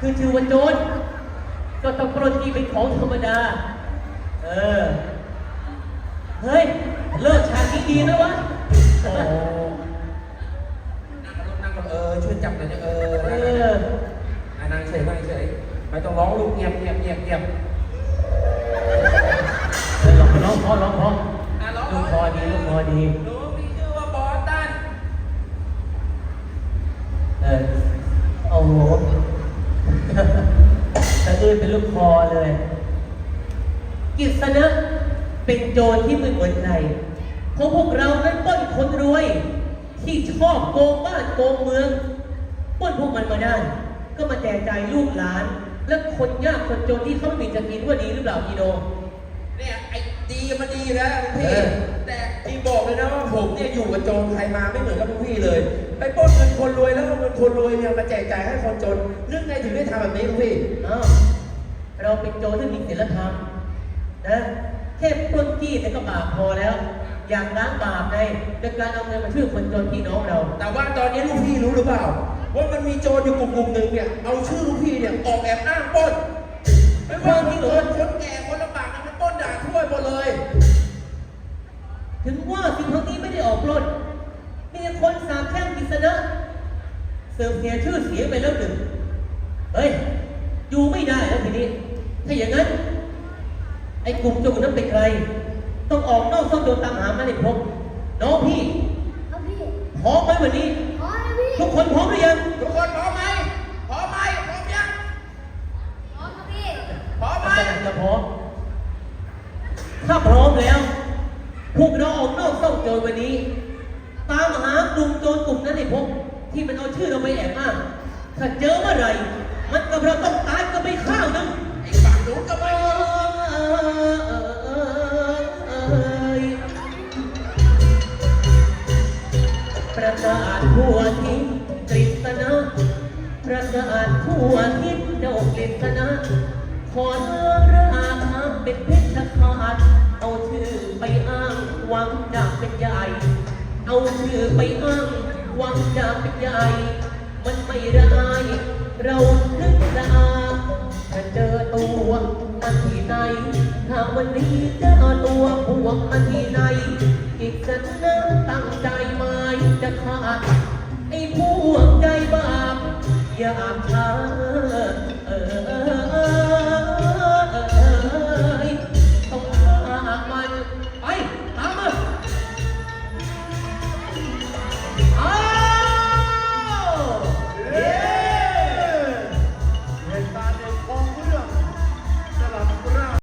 คือชื่อว่าโจรก็ต้องปล้นที่เป็นของธรรมดา เออ เฮ้ย เลิกฉากนี้ดีนะวะ โอ้นั่งลงนั่งลงเออช่วยจับหน่อยนะเออเอนั่งออะนั่งเฉยนั่งเฉยไม่ต้องร้องลูกเงียบเงียบเงียบเงียบเออลองร้องพอร้องพออะร้องลูกคอดีลูกคอดี หนูมีชื่อว่าบอสตันเออ โอ้โห สะอื้นเป็นลูกคอเลย กิษณะเป็นโจรที่ไม่เหมือนใครเพราะพวกเรานั้นปล้นคนรวย ที่ชอบโกงบ้านโกงเมืองปล้นพวกมันมาได้ ก็มาแจกจ่ายลูกหลาน และคนยากคนจนที่เขาไม่มีจะกินว่าดีหรือเปล่าพี่โดเนี่ยไอ้ดีมันดีแล้วนะพี่เออแต่พี่บอกเลยนะว่าผมเนี่ยอยู่กับโจรใครมาไม่เหมือนกับพวกพี่เลย ไปปล้นเงินคนรวยแล้วเอาเงิน คนรวยเนี่ยมาแจกจ่ายให้คนจนนึกไงถึงได้ทำแบบนี้พวกพี่อ้าวเราเป็นโจรที่มีศีลธรรมนะแค่ปล้นจี้แต่ก็บาปพอแล้ว อยากล้างบาปไงโดยการเอาเงินมาช่วยคนจนพี่น้องเรา แต่ว่าตอนนี้ลูกพี่รู้หรือเปล่า ว่ามันมีโจรอยู่กลุ่มกลุ่มหนึ่งเนี่ยเอาชื่อลูกพี่เนี่ยออกแอบอ้างปล้นไม่ว่าคนจนคนแก่คนลำบากเนี่ยมันปล้นด่าทั่วหมดเลย ถึงว่าสิ่งเหล่านี้ไม่ได้ออกปล้นมีแต่คนสาบแช่งกิษณะ เสื่อมเสียชื่อเสียงไปแล้วหนึ่งเฮ้ย อยู่ไม่ได้แล้วทีนี้ ถ้าอย่างนั้น ไอ้กลุ่มโจรนั้นเป็นใคร ต้องออกนอกซ่อนโดนตามหามาในพบ น้องพี่ ครับพี่พร้อมไหมวันนี้ขอนะพี่ทุกคนพร้อมหรือยัง ทุกคนพร้อมไหมพร้อมไหมพร้อมยังขอครับพี่พร้อมไหมกำลังจะพร้อม ถ้าพร้อมแล้ว พวกเราออกนอกซ่องโจรวันนี้ ตามหากลุ่มโจรกลุ่มนั้นให้พบ ที่มันเอาชื่อเราไปแอบอ้างถ้าเจอเมื่อไหร่มันกับเราต้องตายกันไปข้างหนึงไอ้ฝั่งนู้นก็ไม่ประกาศทั่วทิศกฤษณะประกาศทั่วทิศเจ้ากฤษณะขอเธอราคาเป็นเพชรขาดเอาชื่อไปอ้างหวังจะเป็นใหญ่ เอาชื่อไปอ้าง วังดาเป็นใหญ่ มันไม่ร้าย เรานึกจะอาถ้าเจอตัวมันที่ไหน ถ้าวันนี้เจอตัวพวกมันที่ไหน อีกสักน้ำตั้งใจหมายจะขาดไอ้พวกใจบาปอย่าช้า